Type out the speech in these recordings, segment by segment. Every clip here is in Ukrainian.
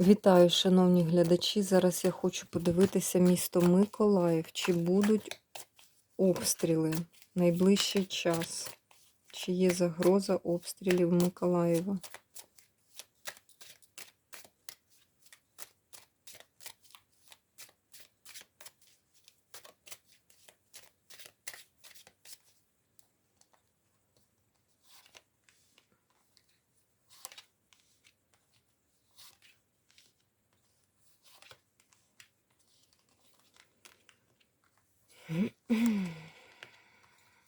Вітаю, шановні глядачі. Зараз я хочу подивитися місто Миколаїв. Чи будуть обстріли найближчий час? Чи є загроза обстрілів Миколаєва?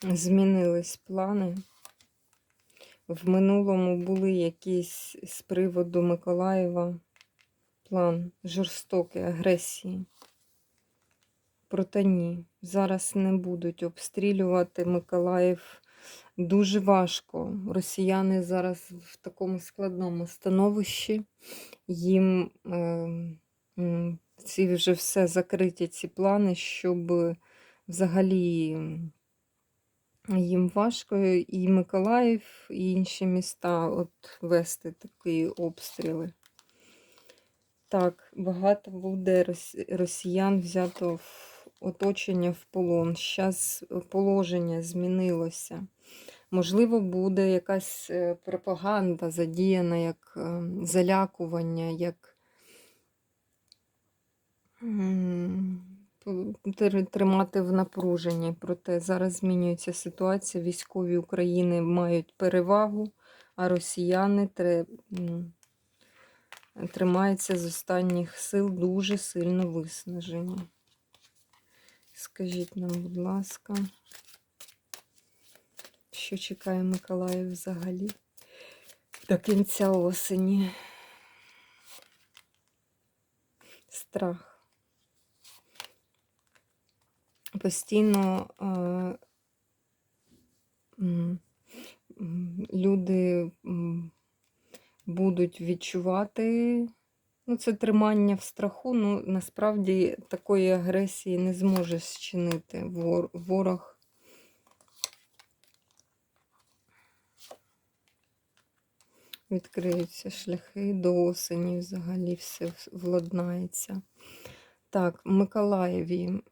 Змінились плани. В минулому були якісь з приводу Миколаєва план жорстокої агресії. Проте ні, зараз не будуть обстрілювати Миколаїв дуже важко. Росіяни зараз в такому складному становищі. Їм е, ці вже все закриті, ці плани, щоб взагалі їм важко і Миколаїв, і інші міста от вести такі обстріли. Так, багато буде росіян взято в оточення в полон. Зараз положення змінилося. Можливо, буде якась е, пропаганда задіяна як е, залякування, як тримати в напруженні. Проте зараз змінюється ситуація. Військові України мають перевагу, а росіяни тримаються з останніх сил дуже сильно виснажені. Скажіть нам, будь ласка, що чекає Миколаїв взагалі до кінця осені? Страх. Постійно е, люди будуть відчувати ну, це тримання в страху. Ну, насправді такої агресії не зможе зчинити вор- ворог. Відкриються шляхи до осені, взагалі все владнається. Так, Миколаєві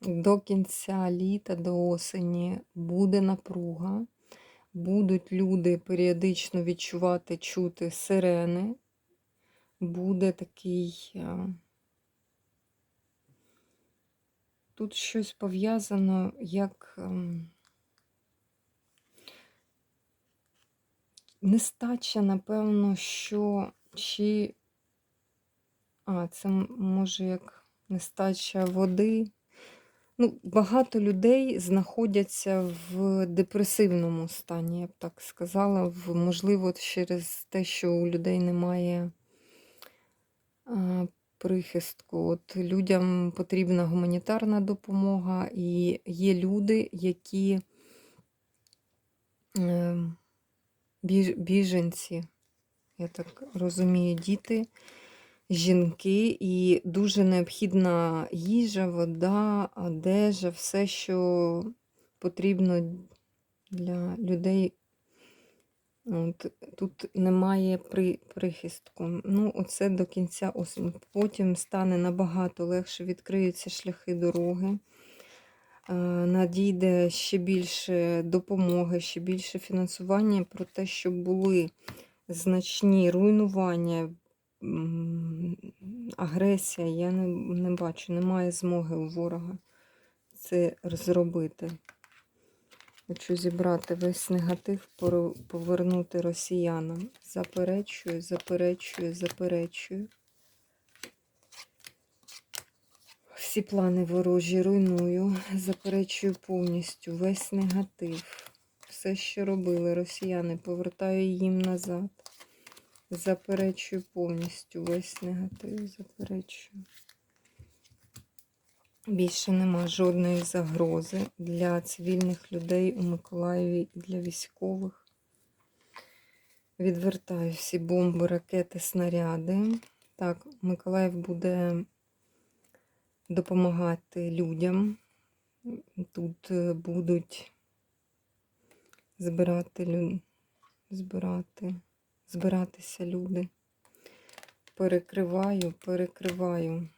до кінця літа, до осені буде напруга. Будуть люди періодично відчувати, чути сирени. Буде такий. е, Тут щось пов'язано як. ем, Нестача, напевно, що чи. А, це може як нестача води. Ну, багато людей знаходяться в депресивному стані, я б так сказала. В, можливо, через те, що у людей немає а, прихистку. От людям потрібна гуманітарна допомога, і є люди, які е, біж, біженці, я так розумію, діти, жінки, і дуже необхідна їжа, вода, одежа, все, що потрібно для людей. От, тут немає при, прихистку. Ну, оце до кінця осені. Потім стане набагато легше, відкриються шляхи дороги. е, Надійде ще більше допомоги, ще більше фінансування про те, щоб були значні руйнування, агресія. Я не, не бачу, немає змоги у ворога це зробити. Хочу зібрати весь негатив, повернути росіянам. Заперечую, заперечую, заперечую. Всі плани ворожі руйную, заперечую повністю весь негатив. Все, що робили росіяни, повертаю їм назад. Заперечую повністю весь негатив, заперечую. Більше нема жодної загрози для цивільних людей у Миколаєві і для військових. Відвертаю всі бомби, ракети, снаряди. Так, Миколаїв буде допомагати людям. Тут е, будуть збирати, збирати, збиратися люди. Перекриваю, перекриваю.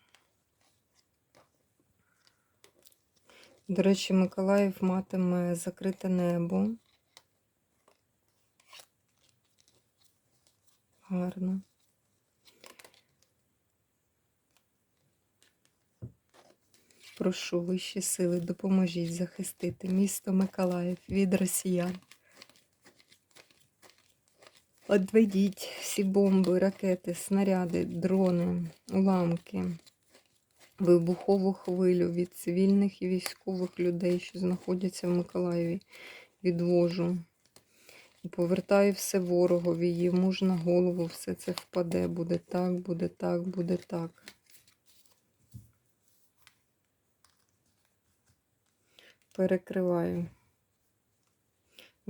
До речі, Миколаїв матиме закрите небо. Гарно. Прошу вищі сили, допоможіть захистити місто Миколаїв від росіян. Одведіть всі бомби, ракети, снаряди, дрони, уламки, вибухову хвилю від цивільних і військових людей, що знаходяться в Миколаєві. Відвожу. І повертаю все ворогові, йому ж на голову все це впаде. Буде так, буде так, буде так. Перекриваю.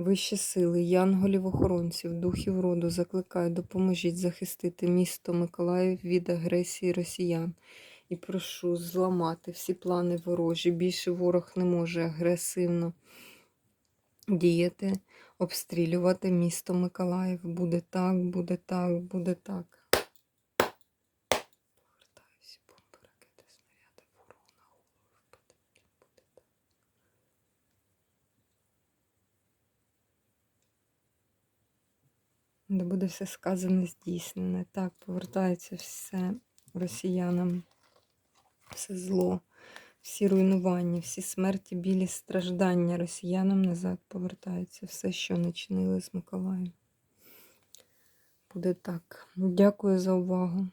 Вищі сили, янголів-охоронців, духів роду закликаю, допоможіть захистити місто Миколаїв від агресії росіян. І прошу зламати всі плани ворожі. Більше ворог не може агресивно діяти, обстрілювати місто Миколаїв. Буде так, буде так, буде так. Повертаю всі бомби, ракети, снаряди, ворогу на голову впаде. Буде так. Де буде все сказане, здійснене. Так, повертається все росіянам, все зло, всі руйнування, всі смерті, білі страждання росіянам назад повертається. Все, що не чинили з Миколаєм. Буде так. Дякую за увагу.